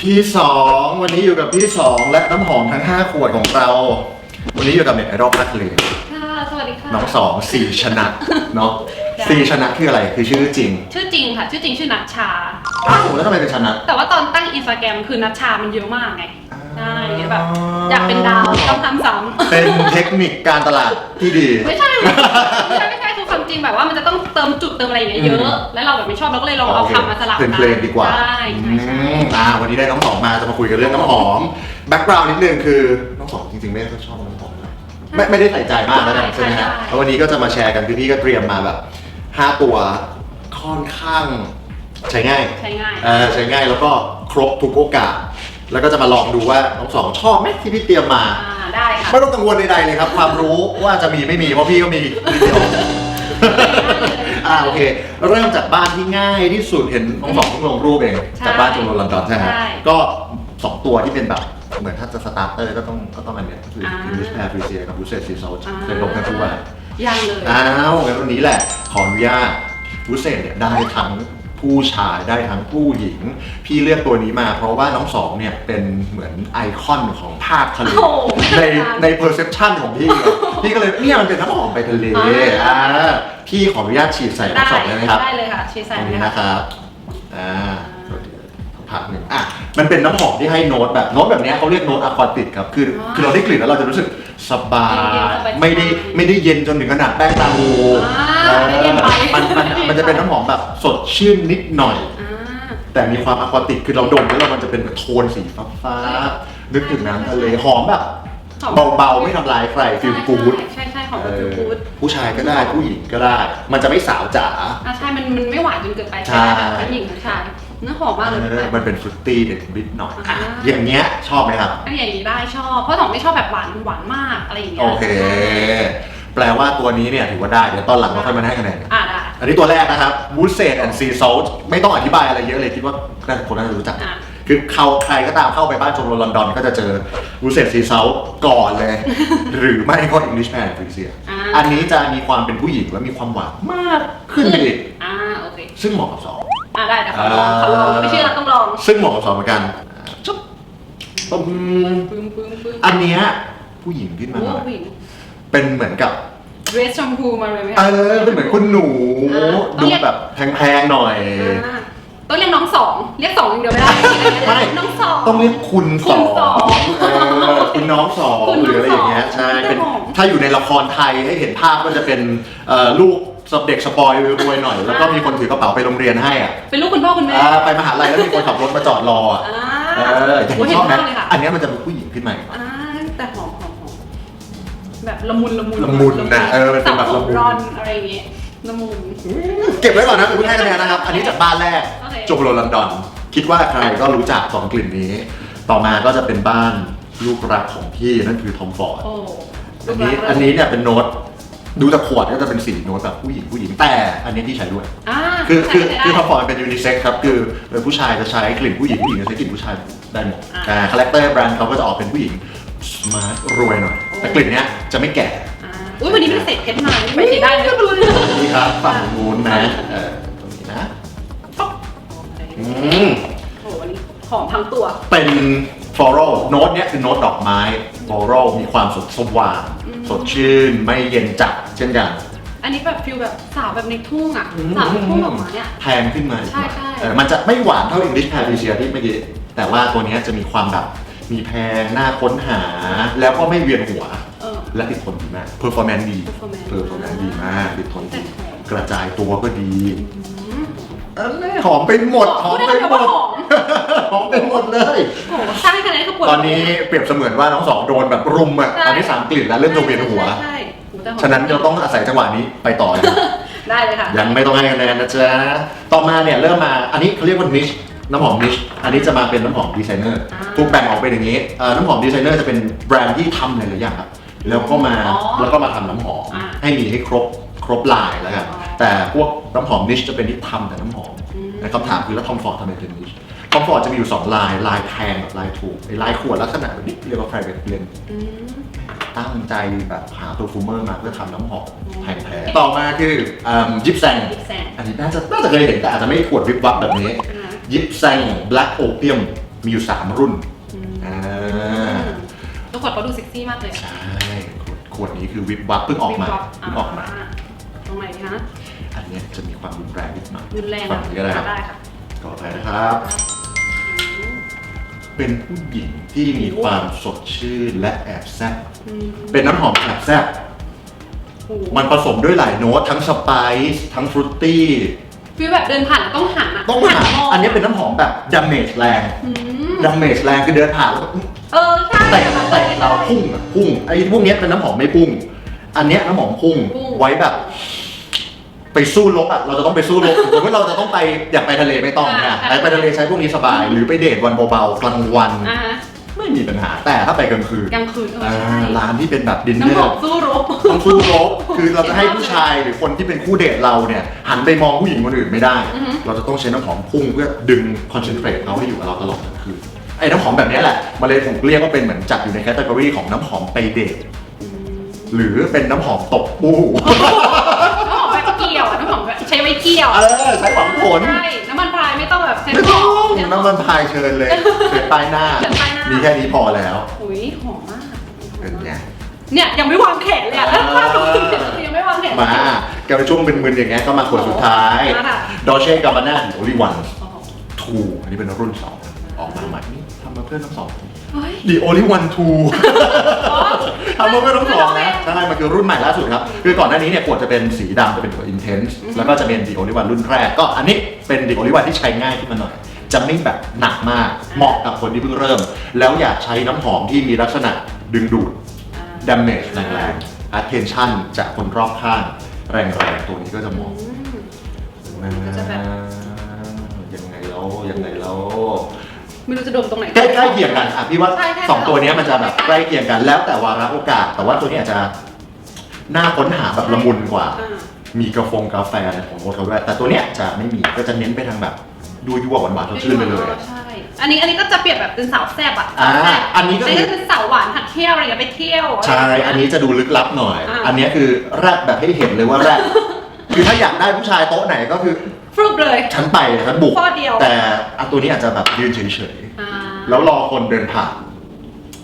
พี่สองวันนี้อยู่กับพี่สองและน้ำหอมทั้ง 5 ขวดของเรา วันนี้อยู่กับเน็ตไอดอลภาคทะเลค่ะ สวัสดีค่ะ น้องสองสี่ชนะเนาะได้ สี่ชนะคืออะไรคือชื่อจริงชื่อจริงค่ะ ชื่อจริงชื่อนัชชา อ้าวแล้วทำไมเป็นชนะ แต่ว่าตอนตั้งอินสตาแกรมคือนัชชามันเยอะมากไงใช่แบบอยากเป็นดาวต้องทำซ้ำเป็นเทคนิคการตลาดที่ดี ไม่ใช่ไม่ใช่ไม่ใช่คือความ จริงแบบว่ามันจะต้องเติมจุดเติมอะไรอย่างเงี้ยเยอือะมแล้วเราแบบไม่ชอบเราก็เลยลองเอาคำมาสลับเพลนๆดีกว่าใช่ใช่ใช่ อืมอ่าวันนี้ได้น้องสองมาจะมาคุยกันเรื่องน้ำหอมแบ็กกราวน์นิดนึงคือน้องสองจริงๆไม่ได้ชอบน้ำหอมนะไม่ไม่ได้ใส่ใจมากแล้วกันใช่ไหมฮะแล้ววันนี้ก็จะมาแชร์กันคือพี่ก็เตรียมมาแบบ 5 ตัวค่อนข้างใช้ง่ายใช้ง่าย เออใช้ง่ายแล้วก็ครบทุกโอกาส แล้วก็จะมาลองดูว่าน้องสองชอบไหมที่พี่เตรียมมา อ่าได้ค่ะ ไม่ต้องกังวลใดๆเลยครับ ความรู้ว่าจะมีไม่มีเพราะพี่ก็มีนิดเดียว อ่าโอเค เริ่มจากบ้านที่ง่ายที่สุดเห็นน้องสองเพิ่งลงรูปเองใช่จากบ้านจงโรลอนดอนใช่ไหมฮะใช่ก็สองตัวที่เป็นแบบเหมือนถ้าจะสตาร์เตอร์ก็ต้องก็ต้องอันเนี้ยก็คืออ่า English Pear f r i s i a กับ b u s s e t Sea Salt อ่าเคยลงกันทุกวันยังเลย อ้าวงั้นวันนี้แหละขออนุญาตบุเซตเนี่ยได้ทั้ง ผู้ชายได้ทั้งผู้หญิง พี่เลือกตัวนี้มาเพราะว่าน้องสองเนี่ยเป็นเหมือนไอคอนของภาคทะเลโอ้โหไม่ในธรรมดาในเพอร์เซพชันของพี่ไงพี่ก็เลยเนี่ยมันเป็นน้ำหอมไปทะเลอ่าอ่า พี่ขออนุญาตฉีดใส่น้องสองได้ไหมครับ ได้เลยค่ะชีสใส่ตรงเลยนี้ค่ะ นะครับ อ่าผักหนึ่งอะ มันเป็นน้ำหอมที่ให้โน้ตแบบโน้ตแบบเนี้ยเขาเรียกโน้ตอะควาติกครับ คืออ๋อคือเราได้กลิ่นแล้วเราจะรู้สึก สบาเย็นยๆสบายๆไม่ได้ไม่ได้เย็นจนถึงขนาดแป้งตางูอ่าไม่เย็นไป มันมันมันจะเป็นน้ำหอมแบบสดชื่นนิดหน่อยอ่าแต่มีความอะควาติกคือเราดมแล้วเรามันจะเป็นแบบโทนสีฟ้าฟ้าๆนึกถึงน้ำทะเลหอมแบบหอมเบาๆไม่ทำลายใครฟิลกูดใช่ใช่ของฟิลกูดผู้ชายก็ได้ผู้หญิงก็ได้ มันจะไม่สาวจ๋า อ่าใช่มันมันไม่หวานจนเกินไปใช่แบบทั้งหญิงทั้งชาย เนื้อหอมมากเลยเออมันเป็นฟรุตตี้เด็ดนิดหน่อยอ่าอะอย่างเงี้ยชอบไหมครับ อันอย่างนี้ได้ชอบเพราะสองไม่ชอบแบบหวานหวานมากอะไรอย่างเงี้ยโอเค แปลว่าตัวนี้เนี่ยถือว่าได้ เดี๋ยวตอนหลังเราค่อยมาให้คะแนน อ่าได้อันนี้ตัวแรกนะครับ w o o d s e t and Sea Salt ไม่ต้องอธิบายอะไรเยอะเลยคิดว่าน่าคนน่าจะรู้จัก อะ คือเขาใครก็ตามเข้าไปบ้านชมรมลอนดอนก็จะเจอ w o o d s e t Sea Salt ก่อนเลย หรือไม่ก็ English Pear f r i s i a อ่า อันนี้จะมีความเป็นผู้หญิงและมีความหวานมากขึ้นไปอีก อ่าโอเค ซึ่งเหมาะกับสอง อ่าได้แต่ขอลองขอลองไม่เชื่อเราต้องลองซึ่งเหมาะกับสองเหมือนกันจุ๊บอืมปึ้งปึ้งปึ้งอันเนี้ยผู้หญิงขึ้นมาโอ้หน่อยผู้หญิงเป็นเหมือนกับ เดรสชมพูมาเลยไหมเอคะ อเป็นเหมือนคุณหนูอ่าต้อดูงเรียกแบบแพงๆหน่อย อ่าต้องเรียกน้องสองเรียกสองอย่างเดียวไม่ได้ไม่ น้องสอง ต้องเรียกคุณสองคุณสองเออคุณน้องสองคุณหรืออะไรอย่างเงี้ยน้องสองใช่เป็นครับผมถ้าอยู่ในละครไทยให้เห็นภาพก็จะเป็นเอ่อลูก เด็กสปอยรวยๆหน่อย แล้วก็มีคนถือกระเป๋าไปโรงเรียนให้อะเป็นลูกคุณพ่อคุณแม่อ่าไปมหาลัยแล้วมีคนขับรถมาจอดรออะอ่าเอออย่างโอ้ยนี้เห็ชนอบไหมมากเลยค่ะอันเนี้ยมันจะเป็นผู้หญิงขึ้นมาอีก อ่าแต่หอมหอมหอมแบบละมุนละมุนละมุนนะเออมันเป็นแบบละมุน สัรอนอะไรอย่างเงี้ยละมุน เก็บไว้ก่อนนะคุณให้คะแนนนะครับ อันนี้จากบ้านแรกโอเคโจโรลอนดอน คิดว่าใครก็รู้จักสองกลิ่นนี้ ต่อมาก็จะเป็นบ้านลูกรักของพี่นั่นคือทอมฟอร์ด โอ้อันนี้อันนี้เนี่ยเป็นโน้ต ดูจากขวดก็จะเป็นสีโน้ตแบบผู้หญิงผู้หญิงแต่อันนี้ที่ใช้ด้วย อ่าคือคือใส่คือทได้อมฟอร์ดเป็นยูนิเซ็กครับคือเป็นผู้ชายจะใช้กลิ่นผู้หญิงผู้หญิงจะใช้กลิ่นผู้ชายได้หมดอ่าอ่าคาแรคเตอร์แบรนด์เขาก็จะออกเป็นผู้หญิงสมาร์ทรวยหน่อยแต่กลิ่นเนี้ยจะไม่แก่อ่าอุ้ยวันนี้ไม่ได้ใส่เพชรมาไม่ใส่ได้เลยนี่ครับฝั่งนู้นนะเออตรงนี้นะอืม โอ้โหอันนี้หอมทั้งตัว เป็นฟลอรัลโน้ตเนี้ยคือโน้ตดอกไม้ฟลอรัลมีความสดสว่างอืม สดชื่นไม่เย็นจัดเช่นกันอันนี้แบบฟิลแบบสาวแบบในทุ่งอะสาวในทุ่งออกมาเนี่ยแพงขึ้นมาอีกหน่อยใช่ใช่เออมันจะไม่หวานเท่า English p a r i s i a ที่เมื่อกี้แต่ว่าตัวเนี้ยจะมีความแบบมีแพงน่าค้นหา แล้วก็ไม่เวียนหัว เออ และติดทนดีมาก performance ดี performance performance ดีมากติดทนดีแต่หอมกระจายตัวก็ดี อืมอันนี้หอมไปหมดหอมไปหมดพูดได้คำเดียวว่าหอมหอมไปหมดเลย โอ้โหใช่คะแนนคือปวดตอนนี้เปรียบเสมือนว่าน้องสองโดนแบบรุมอะใช่ตอนนี้สามกลิ่นแล้วเริ่มจะเวียนหัว ใช่ใช่โอ้แต่หอมฉะนั้นเราต้องอาศัยจังหวะนี้ไปต่อเลย ได้เลยค่ะ ยังไม่ต้องให้คะแนนนะจ๊ะ ต่อมาเนี่ยเริ่มมา อันนี้เขาเรียกว่านิชน้ำหอมนิช อันนี้จะมาเป็นน้ำหอมดีไซเนอร์ อ่าถูกแบ่งออกเป็นอย่างนี้เอ่อน้ำหอมดีไซเนอร์จะเป็นแบรนด์ที่ทำหลายๆอย่างครับแล้วก็มา อ๋อแล้วก็มาทำน้ำหอม อ่าให้มีให้ครบ ครบลายแล้วกัน อ๋อ แต่พวกน้ำหอมนิชจะเป็นที่ทำแต่น้ำหอมอืมนะคำถามคือแล้วทอมฟอร์ดทำไมเป็นนิชทอมฟอร์ดจะมีอยู่สองลาย ลายแพงกับลายถูกไอ้ลายขวดลักษณะแบบนี้เรียกว่า private blend อืมตั้งใจแบบหาตัวฟูเมอร์มาเพื่อทำน้ำหอมแพงๆต่อมาคือยิปแซงยิปแซงอันนี้น่าจะน่าจะเคยเห็นแต่อาจจะไม่ขวดวิบวับแบบนี้อ่ายิปแซง black opium มีอยู่ 3 รุ่นอ่าทุกคนเขาดูเซ็กซี่มากเลย ใช่ ขวดนี้คือวิบวับเพิ่งออกมาวิบวับเพิ่งออกมาตรงไหนดีคะอัน เนี้ยจะมีความรุนแรงนิดหน่อยรุนแรงฝั่งนี้ก็ได้ครับได้ค่ะต่อไปนะครับ เป็นผู้หญิงที่มีความสดชื่นและแอบแซ่บอืมเป็นน้ำหอมแอบแซ่บโอ้โหมันผสมด้วยหลายโน้ตทั้งสไปซ์ทั้งฟรุตตี้ ฟีลแบบเดินผ่านแล้วต้องหันอะต้องหาหัมงอันนี้เป็นน้ำหอมแบบดาเมจแรงอืมดาเมจแรงคือเดินผ่านแล้วก็เออใช่แต่แต่เราพุ่งอะพุ่งไอ้พวกเนี้ยเป็นน้ำหอมไม่พุ่ง อันเนี้ยน้ำหอมพุ่งพุ่ง ไว้แบบ ไปสู้รบอะเราจะต้องไปสู้รบสมมติเราจะต้องไปอยากไปทะเลไม่ต้องนะไปไปทะเลใช้พวกนี้สบาย หรือไปเดทวันเบาๆกลางวัน อ่าฮะไม่มีปัญหา แต่ถ้าไปกลางคืนกลางคืนเอออ่าใช่ร้านที่เป็นแบบดินเนอน้ำหอมร์สู้รบ ต้องสู้รบคือเราจะให้ผู้ชายหรือคนที่เป็นคู่เดทเราเนี่ยหันไปมองผู้หญิงคนอื่นไม่ได้ อือฮึ เราจะต้องใช้น้ำหอมพุ่งเพื่อดึงคอนเซนเทรตเขาให้อยู่กับเราตลอดทั้งคืนไอ้น้ำหอมแบบเนี้ยแหละมาเลยผมเรียกว่าเป็นเหมือนจัดอยู่ในแคตตากรีของน้ำหอมไปเดทอืมหรือเป็นน้ำหอมตบปู ใช้ไว้เกี่ยวเออใช้หวังผล ใช่น้ำมันพรายไม่ต้องแบบใช้ไม่น้ำหต้อองมใช้น้ำมันพายเชิญเลยเชิญป้ายหน้าเชิญป้ายหน้ามีมีแค่นี้พอแล้วอุ้ยหอมมากเป็นไง เนี่ยยังไม่วางแขนเลยอะอ่าถ้าดูยังไม่วางแขนมาแกไปช่วงมึนๆอย่างเงี้ยก็มาขวดสุดท้าย มาค่ะดอเช่กับบาน่าโอลิวันโอ้โหทูอันนี้เป็นรุ่นสองออกมาใหม่นี่ทำมาเพื่อทั้งสองเฮ้ย The Only One Two อ๋อทำมาเพื่อทั้งสองนะเพื่อน้องเองใช่มันคือรุ่นใหม่ล่าสุดครับ คือก่อนหน้านี้เนี่ยขวดจะเป็นสีดำจะเป็นตัว Intense แล้วก็จะเป็น The Only One รุ่นแรก ก็อันนี้เป็น The Only One ที่ใช้ง่ายขึ้นมาหน่อยจะไม่แบบหนักมากเหมาะกับคนที่เพิ่งเริ่ม แล้วอยากใช้น้ำหอมที่มีลักษณะดึงดูดอ่า damage แรงๆ attention จากคนรอบข้างแรงๆ ตัวนี้ก็จะเหมาะอืมก็จะแบบยังไงแล้วยังไงแล้ว ไม่รู้จะดมตรงไหน ใกล้ใกล้เคียงกันอะพี่ว่าใช่ใช่ สองตัวเนี้ยมันจะแบบใกล้เคียงกันแล้วแต่วาระโอกาส แต่ว่าตัวเนี้ยอาจจะน่าค้นหาแบบละมุนกว่า อ่ามีกาแฟกาแฟอะไรของโรสเขาด้วยแต่ตัวเนี้ยจะไม่มีก็จะเน้นไปทางแบบดูยั่วหวานหวานๆสดชื่นไปเลย ใช่อันนี้อันนี้ก็จะเปรียบแบบเป็นสาวแซ่บอะอ่าสาวแซ่บอันนี้ก็อันนี้ก็เป็นสาวหวานหัดเที่ยวอะไรอย่างเงี้ยไปเที่ยว ใช่อันนี้จะดูลึกลับหน่อย อ่า อันเนี้ยคือแรดแบบให้เห็นเลยว่าแรด คือถ้าอยากได้ผู้ชายโต๊ะไหนก็คือฟรุบเลย ฉันไปฉันบุก ข้อเดียว แต่อันตัวนี้อาจจะแบบยืนเฉยอ่า ๆ แล้วรอคนเดินผ่าน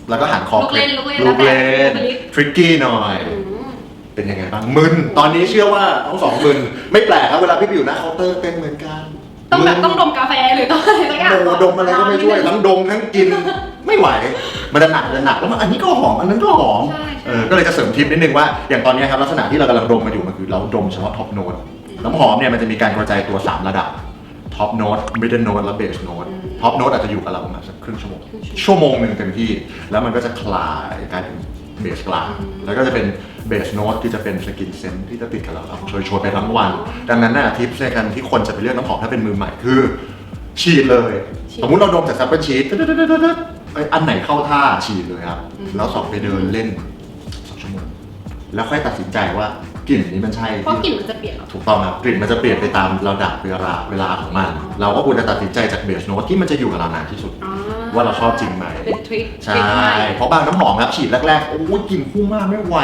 แล้วก็หันคอลูกเล่นลูกเล่นลูกเล่นแล้วแต่ทริกกี้หน่อย อืมเป็นยังไงบ้างมึน ตอนนี้เชื่อว่าทั้งสองมึน ไม่แปลกครับเวลาพี่ไปอยู่หน้าเคาน์เตอร์เป็นเหมือนกัน ต้องแบบมึนต้องดมกาแฟหรือต้องอะไรสักอย่างโดดมอะไรก็ไม่ช่วยทั้งดมทั้งกินไม่ไหว มันจะหนักจะหนักแล้วมันอันนี้ก็หอมอันนั้นก็หอมใช่เออก็เลยจะเสริมทิปนิดนึงว่าอย่างตอนนี้ครับลักษณะที่เรากำลังดมมาอยู่มันคือเราดมเฉพาะท็อปโน้ตน้ำหอมเนี่ยมันจะมีการกระจายตัว 3 ระดับท็อปโน้ตมิดเดิลโน้ตและเบสโน้ตท็อปโน้ตอาจจะอยู่กับเราประมาณสักครึ่งชั่วโมงชั่วโมงหนึ่งเต็มที่ แล้วมันก็จะคลายกลายเป็นเบสกลางแล้วก็จะเป็น เบสโน้ตที่จะเป็นสกินเซนที่จะติดกับเราครับโชยๆไปทั้งวัน ดังนั้นน่ะทิปในการที่คนจะไปเลือกน้ำหอมถ้าเป็นมือใหม่คือ ฉีดเลยสมมุติเราดมจากซัมเปิลชีตอันไหนเข้าท่าฉีดเลยครับ แล้วสองไปเดินเล่นสองชั่วโมงแล้วค่อยตัดสินใจว่ากลิ่นนี้มันใช่เพราะที่กลิ่นมันจะเปลี่ยนเหรอ ถูกต้องครับกลิ่นมันจะเปลี่ยนไปตามระดับเวลาเวลาของมัน เราก็ควรจะตัดสินใจจากเบสโน้ตที่มันจะอยู่กับเรานานที่สุดอ่ว่าเราชอบจริงไหม เป็นทริคใช่ ทริคใหม่ เพราะบางน้ำหอมครับฉีดแรกๆ โอ้ยกลิ่นพุ่งมากไม่ไหว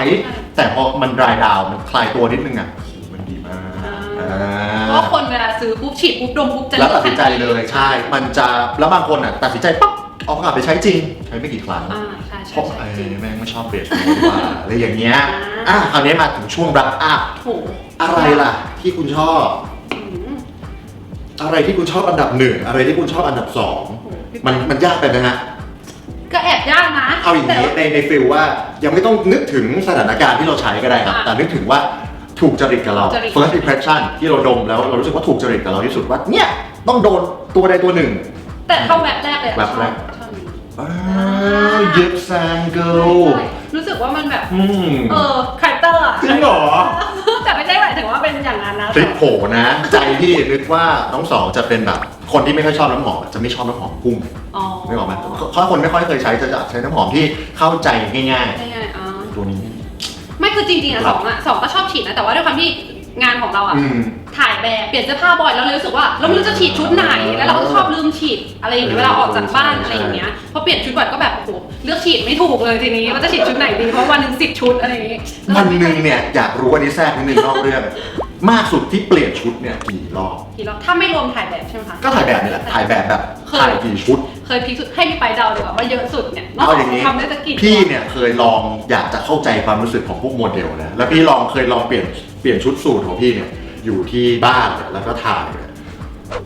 แต่พอมันดรายดาวมันคลายตัวนิดนึงอะโอ้โหมันดีมากอ่าอ่า เพราะคนเวลาซื้อปุ๊บฉีดปุ๊บดมปุ๊บจะแล้วตัดสินใจเลยใช่ มันจะแล้วบางคนอะตัดสินใจปั๊บเอากลับไปใช้จริง ใช้ไม่กี่ครั้งอ่าใช่เพใช่ราะใช่ไอ้จริง แม่งไม่ชอบเบสโน้ตดีกว่าอะไรอย่างเงี้ยอ่าอะคราวนี้มาถึงช่วงรับอัพถูกอะไรล่ะ ที่คุณชอบ อืมอะไรที่คุณชอบอันดับหนึ่งอะไรที่คุณชอบอันดับสองโอ้โหพี่มันมันยากไปนะฮะ ก็แอบยากนะเอาอย่างนี้แต่ว่ในในฟิลว่ายังไม่ต้องนึกถึงสถานการณ์ที่เราใช้ก็ได้ครับอะแต่นึกถึงว่าถูกจริตกับเราจริต first impression ที่เราดมแล้วเรารู้สึกว่าถูกจริตกับเราที่สุดว่าเนี่ยต้องโดนตัวใดตัวหนึ่ง แต่เข้าแวบแรกเลยอะแวบแรก ชอบชอบนี้อ้าวยิปแซงเกิลใช่รู้สึกว่ามันแบบ อืม เออคาแรค เตอร์อะจริงเหรอ แต่ไม่ใช่หมายถึงว่าเป็นอย่างนั้นนะพลิกโผนะ ใจพี่นึกว่าน้องสองจะเป็นแบบคนที่ไม่ค่อยชอบน้ำหอมจะไม่ชอบน้ำหอมพุ่งอ๋อไม่ออกไหมเพราะคนไม่ค่อยเคยใช้จะใช้น้ำหอมที่เข้าใจง่าย ง่ายๆอ๋อๆ ตัวนี้ ไม่คือจริงๆอะสองอะสองก็ชอบฉีดนะแต่ว่าด้วยความที่งานของเราอะ อืม ถ่ายแบบเปลี่ยนเสื้อผ้าบ่อยเราเลยรู้สึกว่าเราไม่รู้จะฉีดชุดไหนแล้วเราก็ชอบลืมฉีดอะไรอย่างเงี้ยเวลาออกจากบ้านอะไรอย่างเงี้ยพอเปลี่ยนชุดบ่อยก็แบบโอ้โหเลือกฉีดไม่ถูกเลยทีนี้ว่าจะฉีดชุดไหนดีเพราะวันหนึ่งสิบชุดอะไรอย่างงี้วันหนึ่งเนี่ยอยากรู้อันนี้แทรกนิดนึงนอกเรื่อง มากสุดที่เปลี่ยนชุดเนี่ยกี่รอบกี่รอบถ้าไม่รวมถ่ายแบบใช่ไหมคะ ก็ถ่ายแบบนี่แหละถ่ายแบบแบบถ่ายกี่ชุด เคยพีคสุดให้พี่ไปเดาดีกว่าว่าเยอะสุดเนี่ยน้องเอาอย่างนี้ทำได้สักกี่พี่เนี่ยเคยลองอยากจะเข้าใจความรู้สึกของพวกโมเดลนะแล้วพี่ลองเคยลองเปลี่ยนเปลี่ยนชุดสูทของพี่เนี่ย อยู่ที่บ้านเนี่ยแล้วก็ถ่ายเนี่ย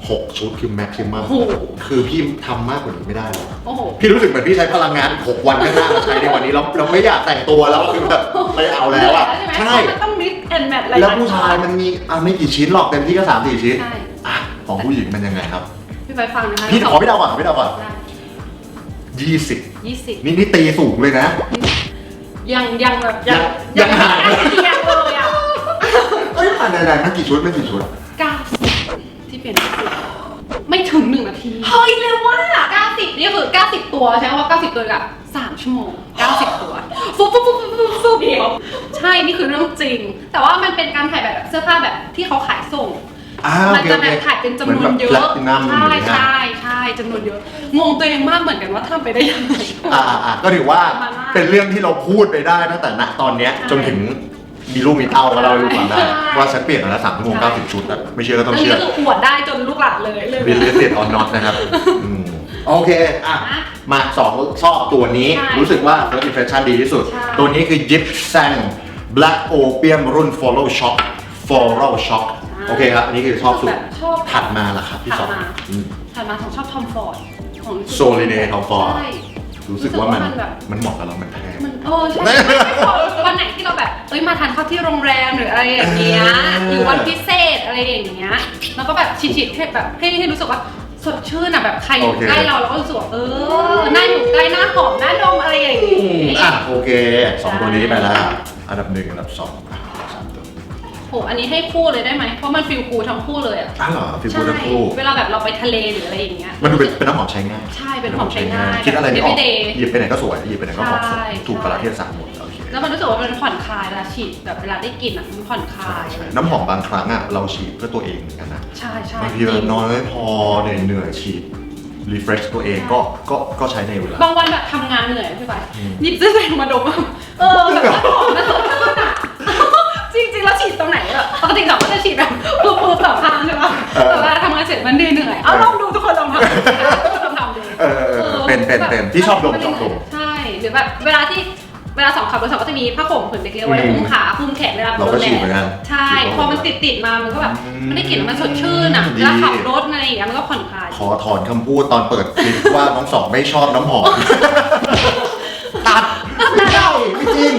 หกชุดคือแม็กซิมัมโอ้โห คือพี่ทำมากกว่านี้ไม่ได้หรอกโอ้โห พี่รู้สึกเหมือนพี่ใช้พลังงานอีกหกวันข้างหน้ามาใช้ในวันนี้แล้วเราไม่อยากแต่งตัวแล้วคือแบบไม่เอาแล้วอะ ใช่ไหมใช่เพราะมันต้องมิกแอนแมทอะไรแล้วผู้ชายมันมีอะไม่กี่ชิ้นหรอกเต็มที่ก็สามสี่ชิ้นใช่ อะของผู้หญิงมันยังไงครับ พี่ไปฟังนะคะพี่ขอพี่เดาก่อนขอพี่เดาก่อนได้ยี่สิบยี่สิบนี่นี่ตีสูงเลยนะ ยังยังแบบยังยังห่าง ยังเลย อะเอ้ยผ่านไหนๆมันกี่ชุดไม่กี่ชุดเก้าสิบที่เปลี่ยนชุดไม่ถึงหนึ่งนาที เฮ้ยเร็วมากเก้าสิบนี่คือเก้าสิบตัวใช่ไหมว่าเก้าสิบตัวกับสามชั่วโมงเก้าสิบตัว ฟุ๊บฟุ๊บฟุ๊บฟุ๊บฟุ๊บฟุ๊บเดียว ใช่ นี่คือเรื่องจริง แต่ว่ามันเป็นการถ่ายแบบเสื้อผ้าแบบที่เขาขายส่ง อ่ามันโอเคจะโอแบเคบถ่ายเป็นจำนวนเยหมือะแบบ platinum ใช่อย่างเงี้ยใช่ใช่จำนวนเยอะ งงตัวเองมากเหมือนกันว่าทำไปได้ยังไง อ่าอ่าอ่าก็ถือว่าประมาณว่าเป็นเรื่องที่เราพูดไปได้ตั้งแต่ณตอนเนี้ยใช่ จนถึง มีลูกมีเต้าก็เราให้ลูกหลานได้ใช่ว่าฉันเปลี่ยนมาแล้วสามชั่วโมงใช่เก้าสิบชุดอะไม่เชื่อก็ต้องเรื่องเชื่นี้อก็คืออวดได้จนลูกหลานเลยเลยบิลเลสเ d ออนน็อตนะครับอืมโอเคอะอะ มาสองชอบตัวนี้ใช่รู้สึกว่า first impression ดีที่สุด ใช่ ตัวนี้คือ Jeep Sang Black Opium รุ่น Follow Shock Floral Shock โอเคครับ อันนี้คือชอบสุด แบบชอบถัดมาล่ะครับ ที่ถัดสองมา อืม ถัดมาของชอบทอมฟอร์ดของ Soline Tom Ford ใช่ รู้สึกว่ามัน รู้สึกว่ามันแบบ มันเหมาะกับเรา มันแพง มันเออใช่ใช่ใช่พอวันไหนที่เราแบบเอ้ยมาทานข้าวที่โรงแรมหรืออะไรอย่างเงี้ยเออหรือวันพิเศษอะไรอย่างเงี้ยแล้วก็แบบฉีดๆให้แบบให้ให้รู้สึกว่าสดชื่นอะแบบใครอยู่ใกล้เราเราก็รู้สึกว่าเออหน้าอยู่ใกล้หน้าหอมหน้าดมอะไรอย่างอืงี้มอะโอเคสองตัวนี้ไปแล้วอันดับหนึ่งอันดับสองอะสามตัวโหอันนี้ให้คู่เลยได้ไหมเพราะมันฟิลกูทั้งคู่เลยอะอ้าวเหรอฟิลใช่กูทั้งคู่เวลาแบบเราไปทะเลหรืออะไรอย่างเงี้ยมันดูเป็นเป็นน้ำหอมใช้ง่ายใช่เป็นหอมใช้ง่ายคิดอะไรไม่ออก everyday หยิบไปไหนก็สวยหยิบไปไหนก็หอมสใช่วยถูกกระเทศะหมดโอเคแล้วมันรู้สึกว่ามันผ่อนคลายเวลาฉีดแบบเวลาได้กลิ่นอะมันผ่อนคลายใช่น้ำหอมบางครั้งอะเราฉีดเพื่อตัวเองเหมือนกันนะใช่ใช่บางทีเรานอนไม่พอเหนื่อยเหนื่อยๆฉีดรีเฟรชตัวเองก็ก็ก็ใช้ในเวลา บางวันแบบทำงานเหนื่อยใช่ปะอืมหยิบเสื้อตัวเองมาดมอะเออแบบว่าหอมนะสดชื่นอะ จริงๆแล้ว ฉีดตรงไหนอะปกติเราก็จะฉีดแบบปูปูสองข้างใช่ปะแต่เวลาทำงานเสร็จมันเหนื่อยๆเอาลองดูทุกคนลองทำลองทำดู เออเออเออเป็นเป็นเป็นที่ชอบดมชอบดม ใช่หรือแบบเวลาที่เวลาสองขับรถสองก็จะมีผ้าห่มผืนเล็กๆไว้อืมคลุมขาคลุมแขนเวลาเราก็ฉีดเหมือนกันใช่พอมันติดติดๆมามันก็แบบอืมมันได้กลิ่นแล้วมันสดชื่นอะดีเวลาขับรถอะไรอย่างเงี้ยมันก็ผ่อนคลายขอถอนคำพูดตอนเปิดคลิปว่าน้องสองไม่ชอบน้ำหอม ตัดไม่ได้ไม่จริง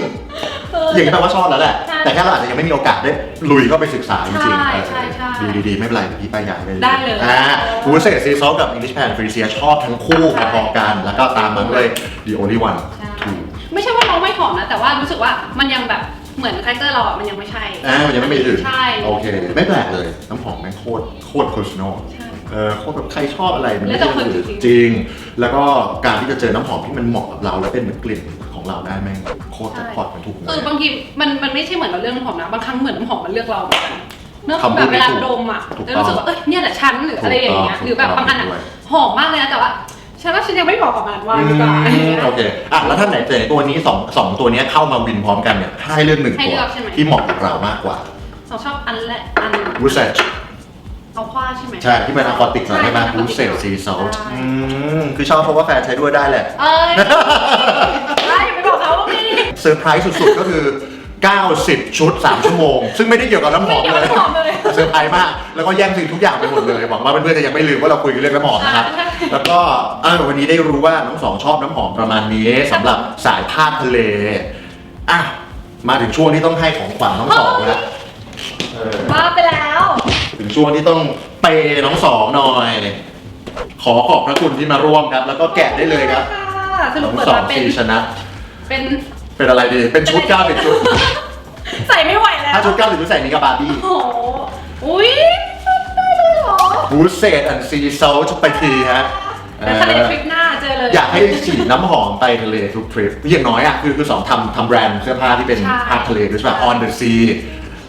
อย่างนี้แปลว่าชอบแล้วแหละใช่ แต่แค่เราอาจจะยังไม่มีโอกาสได้ลุยเข้าไปศึกษาจริงใช่ๆใช่ใช่ดีดีดีไม่เป็นไรพี่ป้ายยาไปได้เลยอ่าฟูเซตซีซอลกับ English Pan f r e e z i a ชอบทั้งคู่พอๆกัน แล้วก็ตามมาด้วย The Only One ใช่ถูกไม่ใช่ว่าน้องไม่หอมนะ แต่ว่ารู้สึกว่ามันยังแบบเหมือนคาแรคเตอร์เราอะมันยังไม่ใช่ อ่ามันยังไม่มีถึงใช่โอเค ไม่แปลกเลย น้ำหอมแม่งโคตรโคตร personal ใช่ เออโคตรแบบใครชอบอะไรมันแล้วไม่แต่ใช่คนเรื่องอื่นจริง จริง แล้วก็การที่จะเจอน้ำหอมที่มันเหมาะกับเรา และเป็นเหมือนกลิ่น ของเราได้แม่งโคตรใช่พอดมันถูกเลคือย บางทีมันมันไม่ใช่เหมือนเราเลือกน้ำหอมนะบางครั้งเหมือนน้ำหอมมันเลือกเราเหมือนกันเนื่องคำพูแบดบเวลาถูกดมอะถูกแล้วรู้สึกว่าเอ้ยเนี่ยแหละฉันหรืออะไรอย่างเงี้ยถูกต้องหรือแบบบางอันอะถูกต้อง หอมมากเลยนะแต่ว่าฉันว่าฉันยังไม่บอกกับมันว่าอืดีกว่าอะไรอย่างเงี้ยมโอเคอะแล้วถ้าไหนแต่ตัวนี้สองสองตัวเนี้ยเข้ามาวินพร้อมกันเนี่ยถ้าให้เลือกหนึ่งให้ตัวเลือกใช่ไหมที่เหมาะกับเรามากกว่าสองชอบอันแรกอันบูเซตเอาคว้าใช่ไหมใช่ที่มันอะคอติกหน่อยใช่ไหมใช่บูเซตซีซอลใช่อืมคือชอบเพราะว่าแฟนใช้ด้วยได้แหละ เอ้ย ซอร์ไพรส์สุดๆ ก็คือ 90 ชุด 3 ชั่วโมง ซึ่งไม่ได้เกี่ยวกับน้ำหอมไม่เลยเกี่ยวกับน้ำหอมเลยเซอร์ไพรส์มาก แล้วก็แย่งสิ่งทุกอย่างไปหมดเลยหวังว่าเพื่อนๆจะยังไม่ลืมว่าเราคุยกันเรื่องน้ำหอมนะครับใช่แล้วก็อ่าวันนี้ได้รู้ว่าน้องสองชอบน้ำหอมประมาณนี้สำหรับสายภาคทะเลอะมาถึงช่วงที่ต้องให้ของขวัญน้องสองแล้วเออมาไปแล้ว ถึงช่วงที่ต้องเปย์น้องสองหน่อย ขอขอบพระคุณที่มาร่วมครับ แล้วก็แกะได้เลยครับค่ะสรุน้ปองเปิดสองมาเป็น ซีชนะ เป็น เป็นอะไรดี เป็นชุด90ชุด ใส่ไม่ไหวแล้ว ถ้าชุด90ชุดใส่นี้กับบาร์บี้โอ้โหอุ้ยได้เลยเหรอบูเซตอันซีเซลจะไปทีฮะแต่ทะเลทริปหน้าเจอเลย อยากให้ฉีดน้ำหอมไปทะเลทุกทริปอย่างน้อยอะคือคือสองทำทำแบรนด์เสื้อผ้าที่เป็นใช่ภาคทะเลด้วยใช่ป่ะ on the sea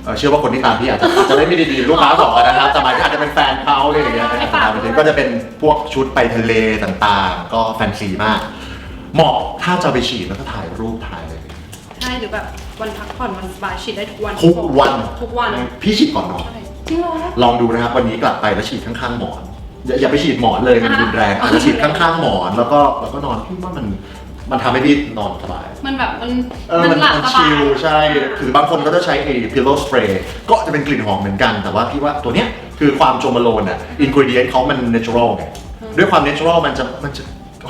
เอ่อเชื่อว่าคนที่ตามพี่อาจจะอาจจะไม่ไม่ได้ดีลูกค้าสองกันนะครับแต่หมายถึงอาจจะเป็นแฟนเขาอะไรอย่างเงี้ยให้ฝากตามไปถึงก็จะเป็นพวกชุดไปทะเลต่างๆ ก็แฟนซีมาก เหมาะถ้าจะไปฉีดแล้วก็ถ่ายรูปถ่ายอะไรช่หรือแบบวันพักผ่อนวันสบายฉีดได้ทุกวันทุกวันทุกวันพี่ฉีดก่อนนอน ใช่จริงเหรอ ลองดูนะครับวันนี้กลับไปแล้วฉีดข้างๆหมอน อย่าอย่าไปฉีดหมอนเลยมันอ่ารุนแรงอาจจะฉีดข้างๆหมอนแล้วก็แล้วก็นอนพี่ว่ามันมันทำให้พี่นอนสบาย มันแบบมันเออมันหลับมันสบาชิยลใช่คือบางคนก็จะใช้ไอ้ pillow spray ก็จะเป็นกลิ่นหอมเหมือนกัน แต่ว่าพี่ว่าตัวเนี้ยคือความโจมาโลนอะ ingredient เขามัน natural ไงด้วยความ natural มันจะมันจะ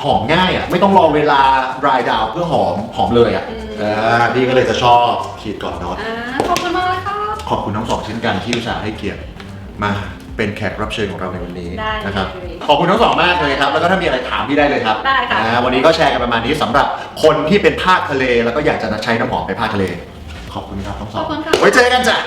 หอมง่ายอะไม่ต้องรอเวลา dry down เพื่อหอมหอมเลยอะอ่าพี่ก็เลยจะชอบฉีดก่อนนอน อ่าขอบคุณมากเลยค่ะ ขอบคุณทั้งสองเช่นกันที่อุตส่าห์ให้เกียรติมาเป็นแขกรับเชิญของเราในวันนี้ได้นะครับ เลยขอบคุณทั้งสองมากเลยครับ แล้วก็ถ้ามีอะไรถามพี่ได้เลยครับได้ค่ะ อ่าวันนี้ก็แชร์กันประมาณนี้สำหรับคนที่เป็นภาคทะเล แล้วก็อยากจะใช้น้ำหอมไปภาคทะเล ขอบคุณครับทั้งสองขอบคุณค่ะ ไว้เจอกันจ้ะบ